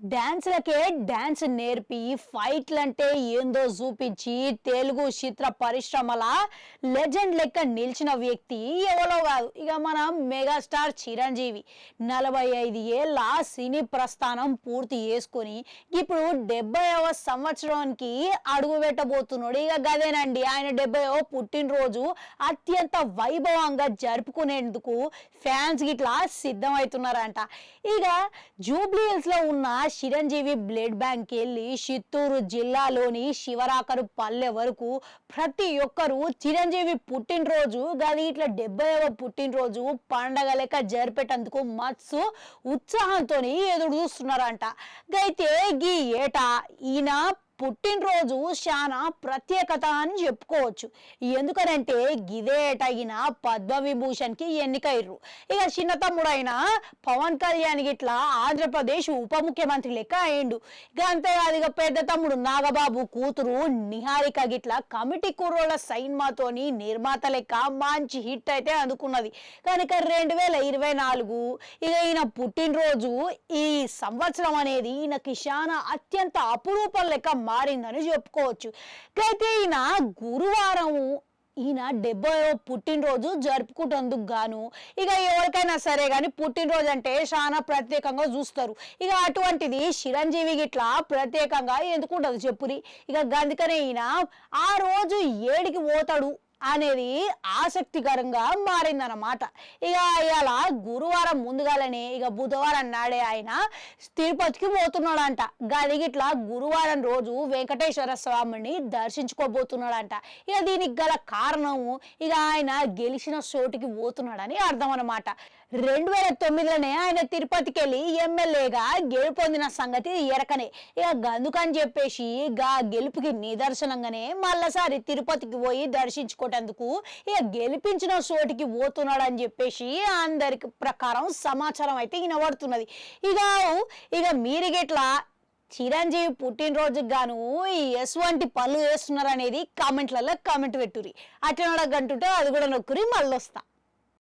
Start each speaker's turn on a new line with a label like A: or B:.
A: డ్యాన్స్లకే dance నేర్పి ఫైట్లంటే ఏందో చూపించి తెలుగు చిత్ర పరిశ్రమల లెజెండ్ లెక్క నిలిచిన వ్యక్తి ఎవరో కాదు. ఇక మన మెగాస్టార్ చిరంజీవి నలభై ఐదు ఏళ్ళ సినీ ప్రస్థానం పూర్తి చేసుకొని ఇప్పుడు డెబ్బైవ సంవత్సరానికి అడుగు పెట్టబోతున్నాడు. ఇక గదేనండి ఆయన డెబ్బైవ పుట్టినరోజు అత్యంత వైభవంగా జరుపుకునేందుకు ఫ్యాన్స్ గిట్లా సిద్ధమవుతున్నారంట ఇక జూబ్లీహిల్స్లో ఉన్న చిరంజీవి బ్లడ్ బ్యాంక్ వెళ్ళి చిత్తూరు జిల్లాలోని శివరాకరు పల్లె వరకు ప్రతి ఒక్కరూ చిరంజీవి పుట్టినరోజు గది ఇట్లా డెబ్బైవ పుట్టినరోజు పండగ లెక్క జరిపేటందుకు మత్సు ఉత్సాహంతో ఎదురు చూస్తున్నారంట. అయితే గీ ఏటా ఈయన పుట్టినరోజు చాలా ప్రత్యేకత అని చెప్పుకోవచ్చు. ఎందుకనంటే గిదే పద్మవిభూషణ్కి ఎన్నికయ్యారు ఇక చిన్న తమ్ముడు అయిన పవన్ కళ్యాణ్ గిట్ల ఆంధ్రప్రదేశ్ ఉప ముఖ్యమంత్రి లెక్క అయిండు ఇక అంతేకాదు ఇక పెద్ద తమ్ముడు నాగబాబు కూతురు నిహారిక గిట్ల కమిటీ కుర్రోళ్ళ సైన్మాతోని నిర్మాత లెక్క మంచి హిట్ అయితే అందుకున్నది. కనుక రెండు వేల ఇరవై నాలుగు ఇక ఈయన పుట్టినరోజు ఈ సంవత్సరం అనేది ఈయనకి చాలా అత్యంత అపురూపం లెక్క మారిందని చెప్పుకోవచ్చు. అయితే ఈయన గురువారం ఈయన డెబ్బై పుట్టినరోజు జరుపుకుంటందుకు గాను ఇక ఎవరికైనా సరే కానీ పుట్టినరోజు అంటే చాలా ప్రత్యేకంగా చూస్తారు. ఇక అటువంటిది చిరంజీవి గిట్లా ప్రత్యేకంగా ఎందుకుంటుంది చెప్పురి? ఇక అందుకనే ఈయన ఆ రోజు ఏడికి పోతాడు. అనేది ఆసక్తికరంగా మారిందన్నమాట. ఇక ఇవాళ గురువారం ముందుగాలనే ఇక బుధవారం నాడే ఆయన తిరుపతికి పోతున్నాడంట. గదిగిట్లా గురువారం రోజు వెంకటేశ్వర స్వామిని దర్శించుకోబోతున్నాడంట. ఇక దీనికి గల కారణము ఇక ఆయన గెలిచిన చోటికి పోతున్నాడని అర్థం అనమాట రెండు వేల తొమ్మిదిలోనే ఆయన తిరుపతికి వెళ్ళి ఎమ్మెల్యేగా గెలుపొందిన సంగతి ఎరకనే. ఇక గందుకని చెప్పేసి గా గెలుపుకి నిదర్శనంగానే మళ్ళసారి తిరుపతికి పోయి దర్శించుకోవటం దర్శించుకోవటందుకు ఇక గెలిపించిన చోటికి పోతున్నాడు అని చెప్పేసి అందరికి ప్రకారం సమాచారం అయితే వినబడుతున్నది. ఇక ఇక మీరు గిట్లా చిరంజీవి పుట్టినరోజుకి గాను ఈ ఎటువంటి పనులు వేస్తున్నారు అనేది కామెంట్లలో కామెంట్ పెట్టురి అట్లా గంటుంటే అది కూడా నొక్కురి మళ్ళీ వస్తా